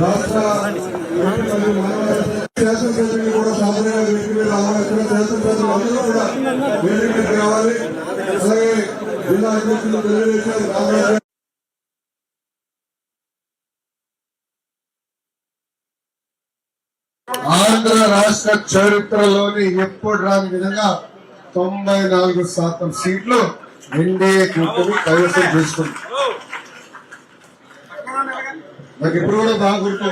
రాష్ట్ర శాసనసభ్యులు కూడా సామాన్యంగా వేదిక మీద రావాలి అందరూ కూడా వేదిక రావాలి అలాగే జిల్లా అధ్యక్షులు తెలుగుదేశం రామరాజు ఆంధ్ర రాష్ట్ర చరిత్రలోని ఎప్పుడు రాని విధంగా తొంభై నాలుగు శాతం సీట్లు ఎన్డీఏ కూటమి కైవసం చేసుకుంది. నాకు ఇప్పుడు కూడా బాగా గుర్తు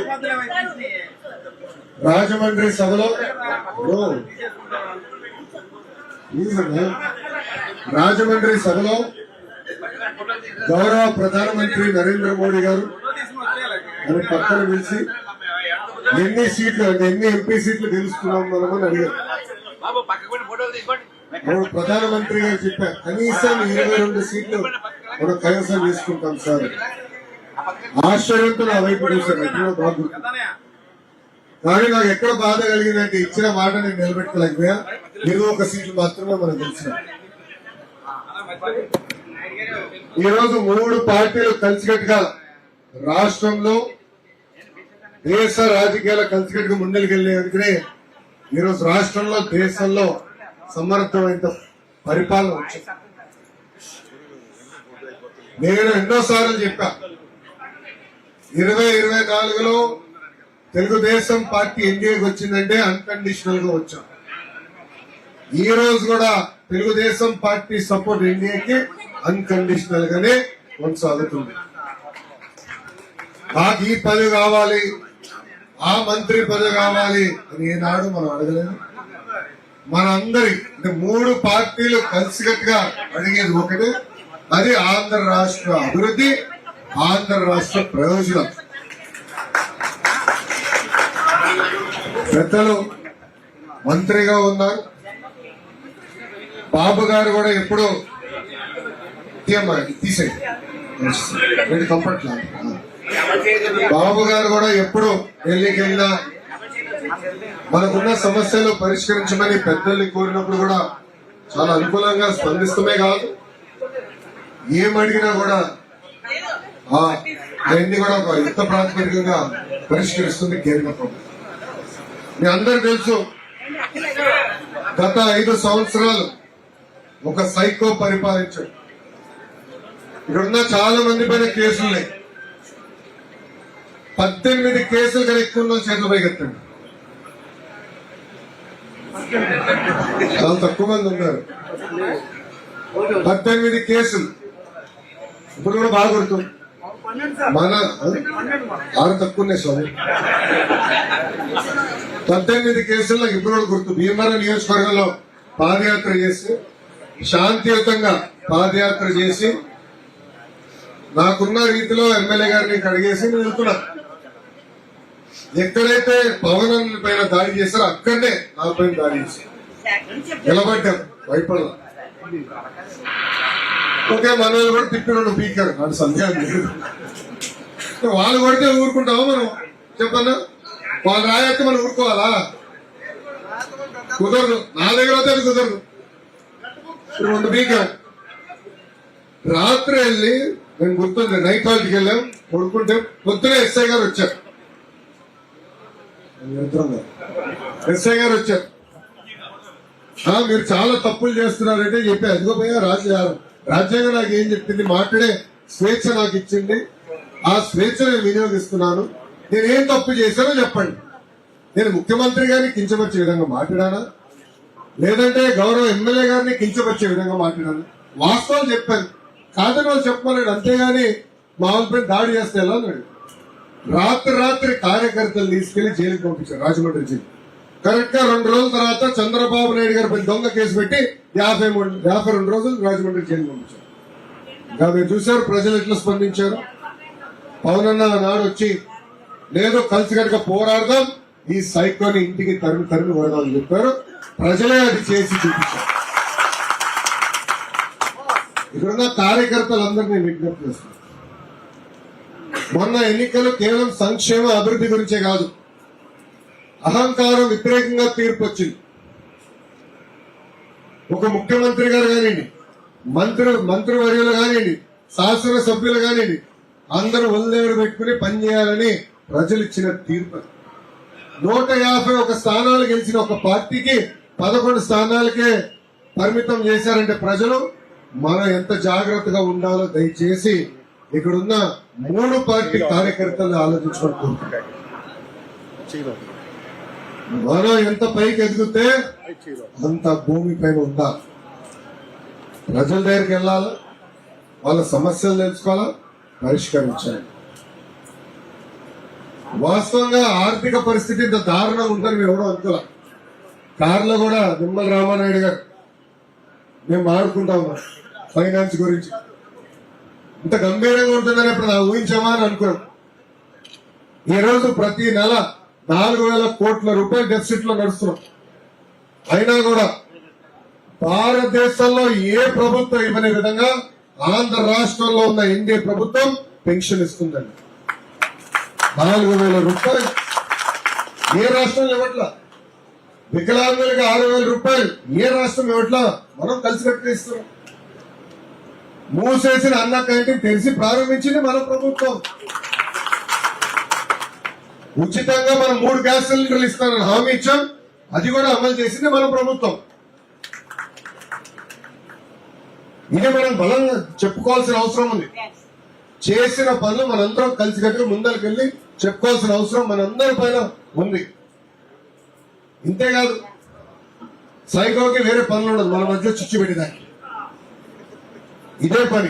రాజమండ్రి సభలో రాజమండ్రి సభలో గౌరవ ప్రధానమంత్రి నరేంద్ర మోడీ గారు అని పక్కన పిలిచి ఎన్ని సీట్లు అంటే ఎన్ని ఎంపీ సీట్లు గెలుస్తున్నాం మనమని అడిగారు. ప్రధానమంత్రి గారు చెప్పారు. కనీసం ఇరవై రెండు సీట్లు మనం కైవసం చేసుకుంటాం సార్. ఆశ్చర్యంతో నా వైపు ఎక్కడో బాగా. కానీ నాకు ఎక్కడ బాధ కలిగిందంటే ఇచ్చిన మాట నేను నిలబెట్టుకోలేకపోయా. ఇరవై ఒక సీట్లు మాత్రమే మనం గెలిచిన ఈ రోజు మూడు పార్టీలు కలిసికట్టుగా రాష్ట్రంలో దేశ రాజకీయాల కలిసికట్టుగా ముందరికెళ్ళే ఈ రోజు రాష్ట్రంలో దేశంలో సమర్థమైన పరిపాలన వచ్చింది. నేను ఎన్నోసార్లు చెప్పా ఇరవై ఇరవై నాలుగులో తెలుగుదేశం పార్టీ ఎన్డీఏకి వచ్చిందంటే అన్కండిషనల్గా వచ్చాం. ఈ రోజు కూడా తెలుగుదేశం పార్టీ సపోర్ట్ ఎన్డీఏకి అన్కండిషనల్ గానే కొనసాగుతుంది. నాకు ఈ పదవి కావాలి ఆ మంత్రి పదవి కావాలి అని ఏనాడు మనం అడగలేదు. మనందరి అంటే మూడు పార్టీలు కలిసికట్టుగా అడిగేది ఒకటి అది ఆంధ్ర రాష్ట్ర అభివృద్ధి ఆంధ్ర రాష్ట్ర ప్రయోజనం. పెద్దలు మంత్రిగా ఉన్నారు. బాబు గారు కూడా ఎప్పుడు తీసేయండి కంఫర్ట్ బాబు గారు కూడా ఎప్పుడు ఢిల్లీకి వెళ్ళినా మనకున్న సమస్యలు పరిష్కరించమని పెద్దల్ని కోరినప్పుడు కూడా చాలా అనుకూలంగా స్పందిస్తమే కాదు. ఏమడిగినా కూడా అవన్నీ కూడా ఒక యుద్ధ ప్రాతిపదికగా పరిష్కరిస్తుంది కేంద్ర ప్రభుత్వం. మీ అందరు తెలుసు గత ఐదు సంవత్సరాలు ఒక సైకో పరిపాలించాడు. ఇక్కడున్న చాలా మంది పైన కేసులు ఉన్నాయి పద్దెనిమిది కేసులు కన్నా ఎక్కువ ఉన్న చేతులు పైకెత్తండి చాలా తక్కువ మంది ఉన్నారు. పద్దెనిమిది కేసులు. ఇప్పుడు కూడా బాగా కొడుతుంది. మన ఆరు తక్కువ స్వామి. పద్దెనిమిది కేసులు నాకు ఇప్పుడు కూడా గుర్తు. భీమవరం నియోజకవర్గంలో పాదయాత్ర చేసి శాంతియుతంగా పాదయాత్ర చేసి నాకున్న రీతిలో ఎమ్మెల్యే గారిని కడిగేసి నేను వెళ్తున్నా. ఎక్కడైతే పవన్ పైన దాడి చేశారో అక్కడనే నా పైన దాడి చేశారు. నిలబడ్డాం భయపడలా ఓకే మన కూడా తిప్పినాడు పీకర్. నాకు సందేహం లేదు. వాళ్ళు కొడితే ఊరుకుంటావా మనం? చెప్పన్నా? వాళ్ళు రాయత్తే మనం ఊరుకోవాలా? కుదరదు. నా దగ్గర అయితే అది కుదరదు. రెండు పీకాం రాత్రి వెళ్ళి నేను గుర్తుంది నైట్ హాల్ట్కి వెళ్ళాం కొడుకుంటే పొద్దునే ఎస్ఐ గారు వచ్చారు. ఎస్ఐ గారు. వచ్చారు. మీరు చాలా తప్పులు చేస్తున్నారంటే చెప్పి. అదిగో పోయా రాజ్య రాజ్యాంగం నాకు ఏం చెప్పింది? మాట్లాడే స్వేచ్ఛ నాకు ఇచ్చింది. ఆ స్వేచ్ఛ నేను వినియోగిస్తున్నాను. నేను ఏం తప్పు చేశానో చెప్పండి. నేను ముఖ్యమంత్రి గారిని కించపరిచే విధంగా మాట్లాడానా? లేదంటే గౌరవ ఎమ్మెల్యే గారిని కించపరిచే విధంగా మాట్లాడాను వాస్తవాలు చెప్పాను కాదని వాళ్ళు చెప్పలేడు అంతేగాని మా వాళ్ళ దాడి చేస్తే ఎలా అన్నాడు? రాత్రి రాత్రి కార్యకర్తలు తీసుకెళ్ళి జైలుకి పంపించారు. రాజమండ్రి జైలు. కరెక్ట్గా రెండు రోజుల తర్వాత చంద్రబాబు నాయుడు గారిపై దొంగ కేసు పెట్టి యాభై మూడు యాభై రెండు రోజులు రాజమండ్రి జైలు పంపించారు. ఇంకా మీరు చూశారు ప్రజలు ఎట్లా స్పందించారు? పవన్ అన్న నాడు వచ్చి లేదు కలిసికట్టుగా పోరాడదాం. ఈ సైకోని ఇంటికి తరిమి తరిమి కొడదామని చెప్పారు. ప్రజలే అది చేసి చూపించారు. ఇక్కడున్న కార్యకర్తలందరినీ నేను విజ్ఞప్తి చేస్తున్నాను మొన్న ఎన్నికలు కేవలం సంక్షేమ అభివృద్ధి గురించే కాదు. అహంకారం వ్యతిరేకంగా తీర్పు వచ్చింది. ఒక ముఖ్యమంత్రి గారు కానివ్వండి మంత్రి మంత్రివర్యులు కానివ్వండి శాసనసభ్యులు కానివ్వండి అందరూ ఒళ్ళేరు పెట్టుకుని పనిచేయాలని ప్రజలు ఇచ్చిన తీర్పు నూట యాభై ఒక స్థానాలు గెలిచిన ఒక పార్టీకి పదకొండు స్థానాలకే పరిమితం చేశారంటే ప్రజలు మనం ఎంత జాగ్రత్తగా ఉండాలో దయచేసి ఇక్కడున్న మూడు పార్టీ కార్యకర్తలు ఆలోచించుకొని కోరుకుంటాను. మనం ఎంత పైకి ఎదిగితే అంత భూమి పైన ఉందా ప్రజల దగ్గరికి వెళ్ళాలా? వాళ్ళ సమస్యలు తెలుసుకోవాలా? పరిష్కరించాలి. వాస్తవంగా ఆర్థిక పరిస్థితి ఇంత దారుణంగా ఉందని మేము ఎవడో అనుకోలే. కార్లో కూడా నిమ్మల రామానాయుడు గారు మేము మాడుకుంటాము ఫైనాన్స్ గురించి. ఇంత గంభీరంగా ఉంటుందని ఇప్పుడు నా ఊహించామా అని అనుకున్నాం ఈ రోజు ప్రతి నెల నాలుగు వేల కోట్ల రూపాయల డెఫిసిట్లో నడుస్తున్నాం. అయినా కూడా భారతదేశంలో ఏ ప్రభుత్వం ఇవ్వని విధంగా ఆంధ్ర రాష్ట్రంలో ఉన్న ఎన్డీఏ ప్రభుత్వం పెన్షన్ ఇస్తుందండి. నాలుగు వేల రూపాయలు. ఏ రాష్ట్రంలో ఇవ్వట్లా? వికలాంగులకి ఆరు వేల రూపాయలు. ఏ రాష్ట్రం ఇవ్వట్లా? మనం కలిసి కట్టుకు ఇస్తున్నాం. మూసేసిన అన్న క్యాంటీన్ తెరిచి ప్రారంభించింది మన ప్రభుత్వం. ఉచితంగా మనం మూడు గ్యాస్ సిలిండర్లు ఇస్తానని హామీ ఇచ్చాం. అది కూడా అమలు చేసింది మన ప్రభుత్వం. ఇది మనం బలంగా చెప్పుకోవాల్సిన అవసరం ఉంది. చేసిన పనులు మనందరం కలిసికట్టుగా ముందరికెళ్ళి చెప్పుకోవాల్సిన అవసరం మనందరి పైన ఉంది. ఇంతేకాదు సైకోకి వేరే పనులు ఉండదు. మన మధ్య చిచ్చు పెట్టేదానికి. ఇదే పని.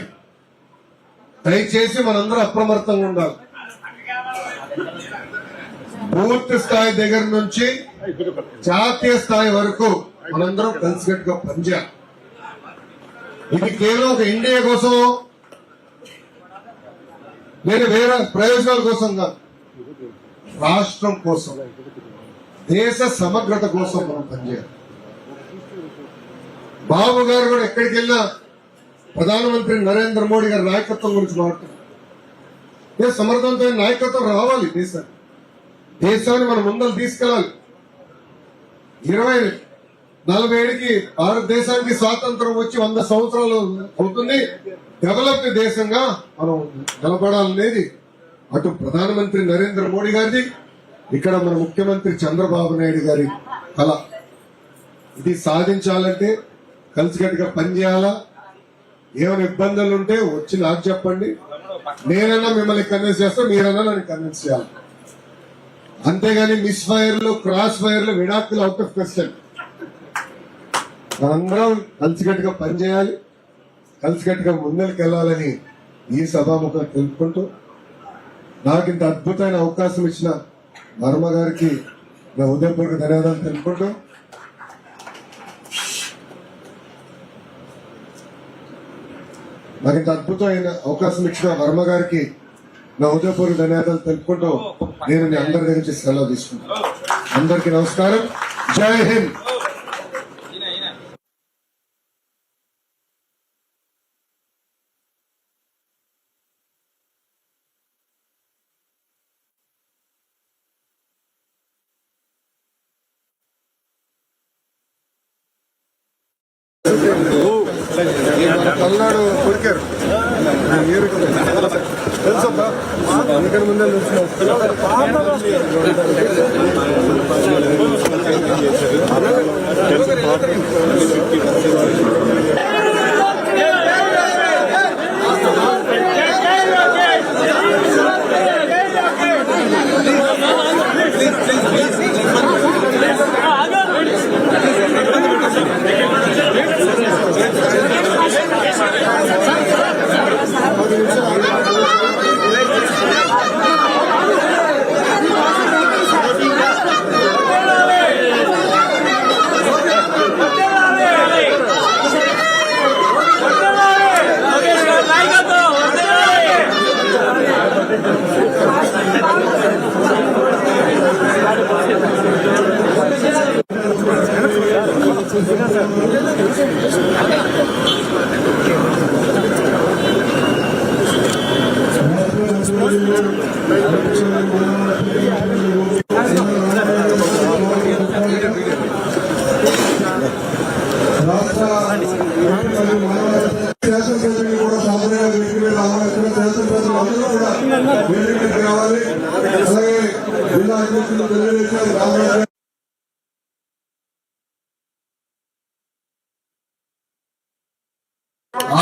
దయచేసి మనందరం అప్రమత్తంగా ఉండాలి. బూత్ స్థాయి దగ్గర నుంచి జాతీయ స్థాయి వరకు మనందరం కలిసికట్టుగా పనిచేయాలి. ఇది కేవలం ఒక ఇండియా కోసం నేను వేరే ప్రయోజనాల కోసం కాదు. రాష్ట్రం కోసం దేశ సమగ్రత కోసం మనం పనిచేయాలి. బాబు గారు కూడా ఎక్కడికి వెళ్ళినా ప్రధానమంత్రి నరేంద్ర మోడీ గారి నాయకత్వం గురించి మాట్లాడుతున్నారు. సమర్థవంతమైన నాయకత్వం రావాలి దేశానికి. దేశాన్ని మనం ముందలు తీసుకెళ్ళాలి. ఇరవై నలభై ఏడుకి భారతదేశానికి స్వాతంత్రం వచ్చి వంద సంవత్సరాలు అవుతుంది. డెవలప్డ్ దేశంగా మనం నిలబడాలనేది అటు ప్రధానమంత్రి నరేంద్ర మోడీ గారిది ఇక్కడ మన ముఖ్యమంత్రి చంద్రబాబు నాయుడు గారి కళ. ఇది సాధించాలంటే కలిసికట్టుగా పనిచేయాలా? ఏమైనా ఇబ్బందులు ఉంటే వచ్చి నాకు చెప్పండి. నేనన్నా మిమ్మల్ని కన్విన్స్ చేస్తా మీరన్నా నన్ను కన్విన్స్ చేయాలి. అంతేగాని మిస్ ఫైర్లు క్రాస్ ఫైర్లు విడాకులు అవుట్ ఆఫ్ క్వశ్చన్ మనందరం కలిసికట్టుగా పనిచేయాలి. కలిసికట్టుగా ముందరికి వెళ్ళాలని ఈ సభాముఖం తెలుపుకుంటూ నాకు ఇంత అద్భుతమైన అవకాశం ఇచ్చిన వర్మ గారికి నా ఉదయపూర్వక ధన్యవాదాలు తెలుపుకుంటూ నాకు ఇంత అద్భుతమైన అవకాశం ఇచ్చిన వర్మ గారికి నా ఉదయపూర్వక ధన్యవాదాలు తెలుపుకుంటూ నేను మీ అందరి దగ్గర నుంచి సెలవు తీసుకుంటాను. అందరికీ నమస్కారం. జై హింద్. పల్నాడు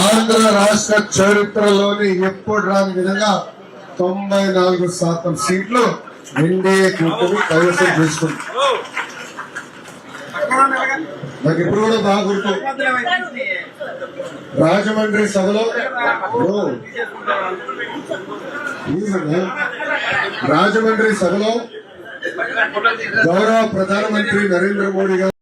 ఆంధ్ర రాష్ట్ర చరిత్రలోని ఎప్పుడు రాని విధంగా తొంభై నాలుగు శాతం సీట్లు ఎన్డీఏ కూటమి కైవసం చేసుకుంది. నాకు ఇప్పుడు కూడా బాగా గుర్తు. రాజమండ్రి సభలో రాజమండ్రి సభలో గౌరవ ప్రధానమంత్రి నరేంద్ర మోడీ గారు